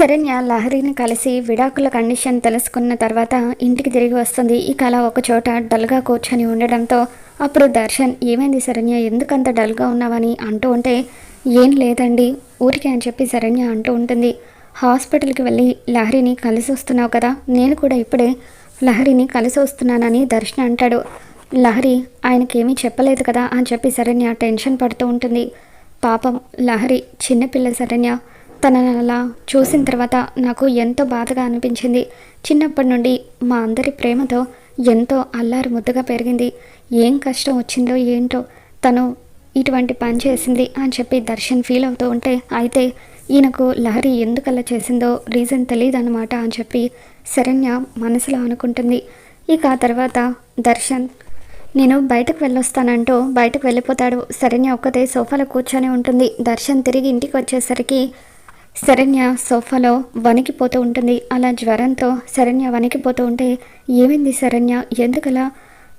శరణ్య లహరిని కలిసి విడాకుల కండిషన్ తెలుసుకున్న తర్వాత ఇంటికి తిరిగి వస్తుంది. ఇక అలా ఒకచోట డల్గా కూర్చొని ఉండడంతో అప్పుడు దర్శన్ ఏమైంది శరణ్య? ఎందుకంత డల్గా ఉన్నావని అంటూ ఉంటే ఏం లేదండి ఊరికే అని చెప్పి శరణ్య అంటూ ఉంటుంది. హాస్పిటల్కి వెళ్ళి లహరిని కలిసి వస్తున్నావు కదా నేను కూడా ఇప్పుడే లహరిని కలిసి వస్తున్నానని దర్శన్ అంటాడు. లహరి ఆయనకేమీ చెప్పలేదు కదా అని చెప్పి శరణ్య టెన్షన్ పడుతూ ఉంటుంది. పాపం లహరి చిన్నపిల్ల శరణ్య తనని అలా చూసిన తర్వాత నాకు ఎంతో బాధగా అనిపించింది. చిన్నప్పటి నుండి మా అందరి ప్రేమతో ఎంతో అల్లారు ముద్దుగా పెరిగింది. ఏం కష్టం వచ్చిందో ఏంటో తను ఇటువంటి పని చేసింది అని చెప్పి దర్శన్ ఫీల్ అవుతూ ఉంటే అయితే ఈయనకు లహరి ఎందుకలా చేసిందో రీజన్ తెలియదు అనమాట అని చెప్పి శరణ్య మనసులో అనుకుంటుంది. ఇక ఆ తర్వాత దర్శన్ నేను బయటకు వెళ్ళొస్తానంటూ బయటకు వెళ్ళిపోతాడు. శరణ్య ఒక్కతే సోఫాలో కూర్చొని ఉంటుంది. దర్శన్ తిరిగి ఇంటికి వచ్చేసరికి శరణ్య సోఫాలో వణికిపోతూ ఉంటుంది. అలా జ్వరంతో శరణ్య వణికిపోతూ ఉంటే ఏమైంది శరణ్య? ఎందుకలా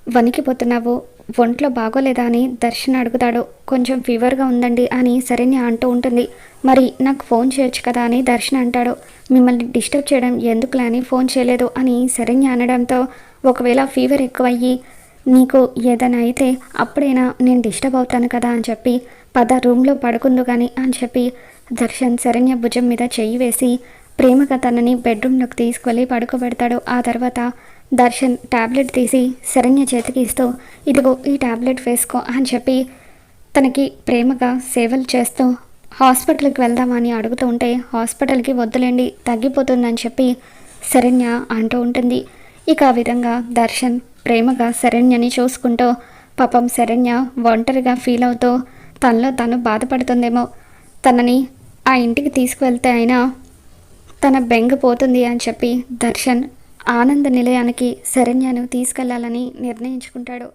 వణికిపోతున్నావు? ఒంట్లో బాగోలేదా? అని దర్శన్ అడుగుతాడు. కొంచెం ఫీవర్గా ఉందండి అని శరణ్య అంటూ ఉంటుంది. మరి నాకు ఫోన్ చేయొచ్చు కదా అని దర్శన్ అంటాడు. మిమ్మల్ని డిస్టర్బ్ చేయడం ఎందుకులే అని ఫోన్ చేయలేదు అని శరణ్య అనడంతో ఒకవేళ ఫీవర్ ఎక్కువయ్యి నీకు ఏదైనా అయితే అప్పుడైనా నేను డిస్టర్బ్ అవుతాను కదా అని చెప్పి పద రూమ్లో పడుకుందు కానీ అని చెప్పి దర్శన్ శరణ్య భుజం మీద చెయ్యి వేసి ప్రేమగా తనని బెడ్రూమ్లోకి తీసుకువెళ్ళి పడుకోబెడతాడు. ఆ తర్వాత దర్శన్ ట్యాబ్లెట్ తీసి శరణ్య చేతికి ఇస్తూ ఇదిగో ఈ టాబ్లెట్ వేసుకో అని చెప్పి తనకి ప్రేమగా సేవలు చేస్తూ హాస్పిటల్కి వెళ్దామని అడుగుతూ ఉంటే హాస్పిటల్కి వద్దులేండి తగ్గిపోతుందని చెప్పి శరణ్య అంటూ ఉంటుంది. ఇక ఆ విధంగా దర్శన్ ప్రేమగా శరణ్యని చూసుకుంటూ పాపం శరణ్య ఒంటరిగా ఫీల్ అవుతూ తనలో తను బాధపడుతుందేమో తనని ఆ ఇంటికి తీసుకువెళ్తే అయినా తన బెంగ పోతుంది అని చెప్పి దర్శన్ ఆనంద నిలయానికి శరణ్యను తీసుకెళ్ళాలని నిర్ణయించుకుంటాడు.